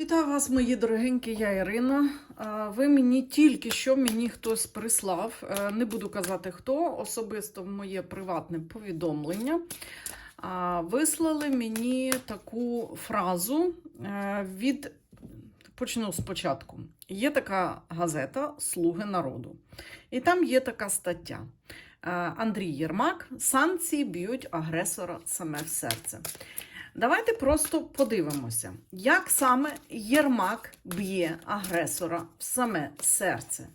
Вітаю вас, мої дорогенькі, я Ірина. Ви мені тільки що мені хтось прислав. е, Не буду казати хто, особисто в моє приватне повідомлення. Вислали мені таку фразу е, від. Почну спочатку. Є така газета Слуги народу. І там є така стаття. Е, Андрій Єрмак: санкції б'ють агресора саме в серце. Давайте просто подивимося, як саме Єрмак б'є агресора в саме серце.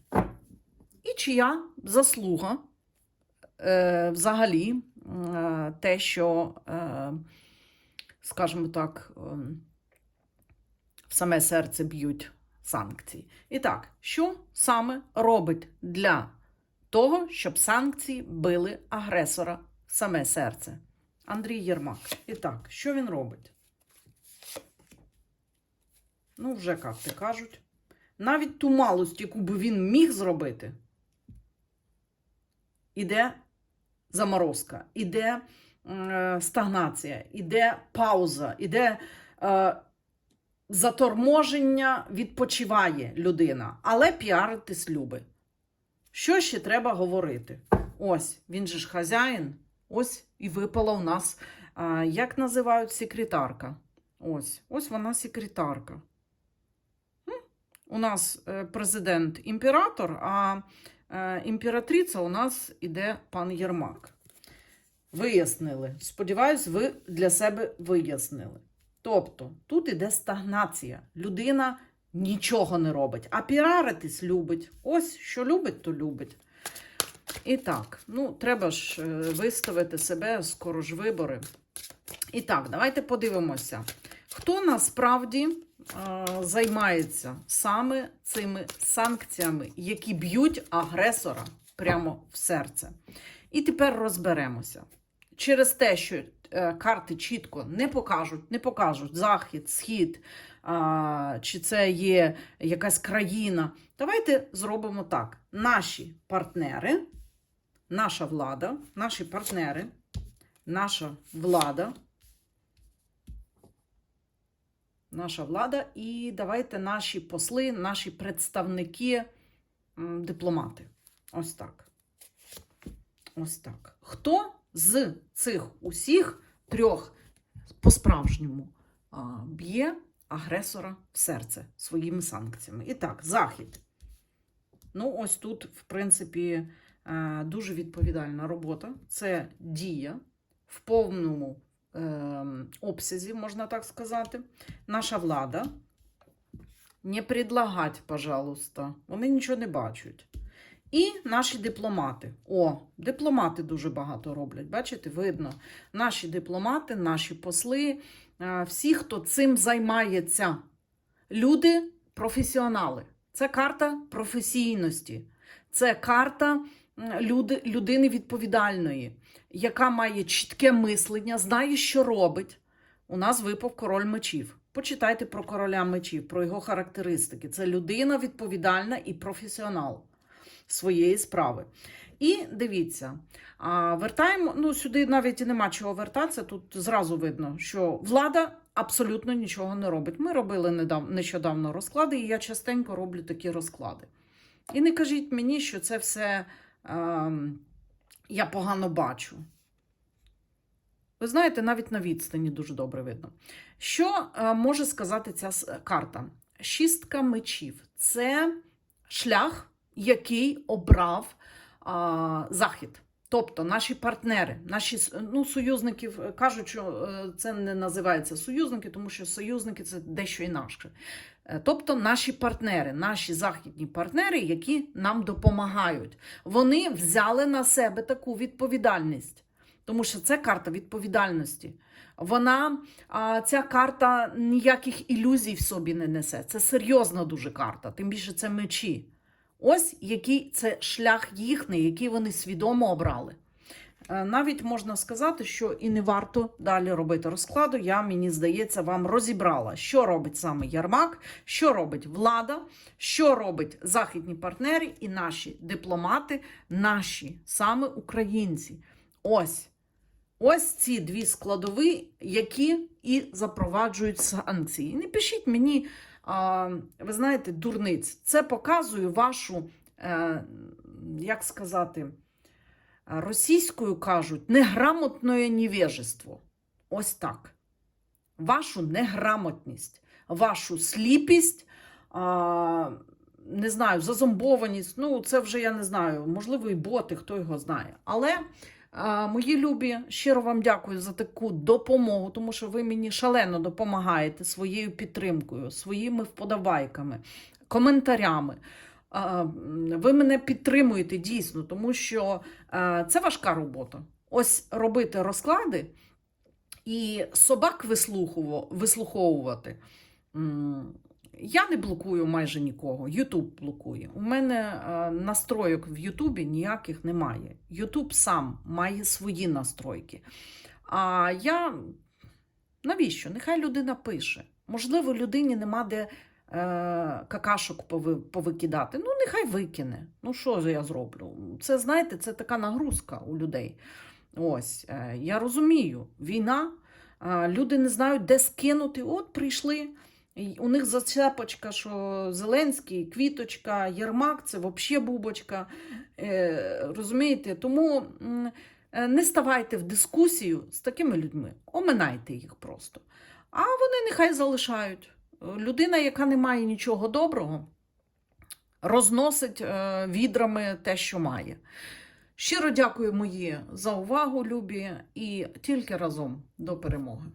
І чия заслуга е, взагалі е, те, що, е, скажімо так, е, в саме серце б'ють санкції. І так, що саме робить для того, щоб санкції били агресора в саме серце? Андрій Єрмак. І так, що він робить? Ну, вже як ти кажуть. Навіть ту малость, яку би він міг зробити, іде заморозка, іде е, стагнація, іде пауза, іде е, заторможення, відпочиває людина, але піаритись любить. Що ще треба говорити? Ось, він же ж хазяїн. Ось і випала у нас, як називають секретарка. Ось, ось вона секретарка. У нас е, президент імператор, а е, імператриця у нас іде пан Єрмак. Вияснили. Сподіваюсь, ви для себе вияснили. Тобто, тут іде стагнація. Людина нічого не робить, а піаритись любить. Ось що любить, то любить. І так, ну, треба ж е, виставити себе, скоро ж вибори. І так, давайте подивимося, хто насправді е, займається саме цими санкціями, які б'ють агресора прямо в серце. І тепер розберемося. Через те, що е, карти чітко не покажуть, не покажуть захід, схід, а, чи це є якась країна. Давайте зробимо так: наші партнери наша влада, наші партнери, наша влада, наша влада, і давайте наші посли, наші представники, дипломати. Ось так. Ось так. Хто з цих усіх трьох по-справжньому б'є агресора в серце своїми санкціями? І так, Захід. Ну, ось тут, в принципі, дуже відповідальна робота. Це дія в повному е, обсязі, можна так сказати. Наша влада. Не предлагать, пожалуйста. Вони нічого не бачать. І наші дипломати. О, дипломати дуже багато роблять. Бачите, видно. Наші дипломати, наші посли, е, всі, хто цим займається. Люди професіонали. Це карта професійності. Це карта м, люди, людини відповідальної, яка має чітке мислення, знає, що робить. У нас випав король мечів. Почитайте про короля мечів, про його характеристики. Це людина відповідальна і професіонал своєї справи. І дивіться, вертаємо, ну сюди навіть і нема чого вертатися. Тут зразу видно, що влада абсолютно нічого не робить. Ми робили недав, нещодавно розклади, і я частенько роблю такі розклади. І не кажіть мені, що це все я погано бачу. Ви знаєте, навіть на відстані дуже добре видно. Що е, може сказати ця карта? Шістка мечів це шлях, який обрав Захід. Тобто наші партнери, наші ну, союзників е, кажуть, що е, це не називається союзники, тому що союзники це дещо інакше. Е, Тобто наші партнери, наші західні партнери, які нам допомагають, вони взяли на себе таку відповідальність, тому що це карта відповідальності. Вона ця карта ніяких ілюзій в собі не несе. Це серйозна дуже карта, тим більше це мечі. Ось який це шлях їхній, який вони свідомо обрали. Е, Навіть можна сказати, що і не варто далі робити розкладу. Я, мені здається, вам розібрала, що робить саме Ярмак, що робить влада, що робить західні партнери і наші дипломати, наші саме українці. Ось Ось ці дві складові, які і запроваджують санкції. Не пишіть мені, ви знаєте, дурниць. Це показує вашу, е, як сказати, російською кажуть, неграмотне невежество. Ось так. Вашу неграмотність, вашу сліпість, не знаю, зазомбованість. Ну, це вже я не знаю, можливо, і боти, хто його знає. Але. Мої любі, щиро вам дякую за таку допомогу, тому що ви мені шалено допомагаєте своєю підтримкою, своїми вподобайками, коментарями. Ви мене підтримуєте дійсно, тому що е, це важка робота. Ось робити розклади і собак вислуховувати. Я не блокую майже нікого. Ютуб блокує. У мене е, настройок в Ютубі ніяких немає. Ютуб сам має свої настройки. А я навіщо? Нехай людина пише. Можливо, людині нема де е, какашок повикидати. Ну, нехай викине. Ну, що я зроблю? Це, знаєте, це така нагрузка у людей. Ось, е, я розумію, війна, е, люди не знають, де скинути. От прийшли. У них зацепочка, що Зеленський, Квіточка, Єрмак це взагалі бубочка. Е, розумієте? Тому е, не ставайте в дискусію з такими людьми, оминайте їх просто. А вони нехай залишають. Людина, яка не має нічого доброго, розносить е, відрами те, що має. Щиро дякую мої за увагу, любі, і тільки разом до перемоги.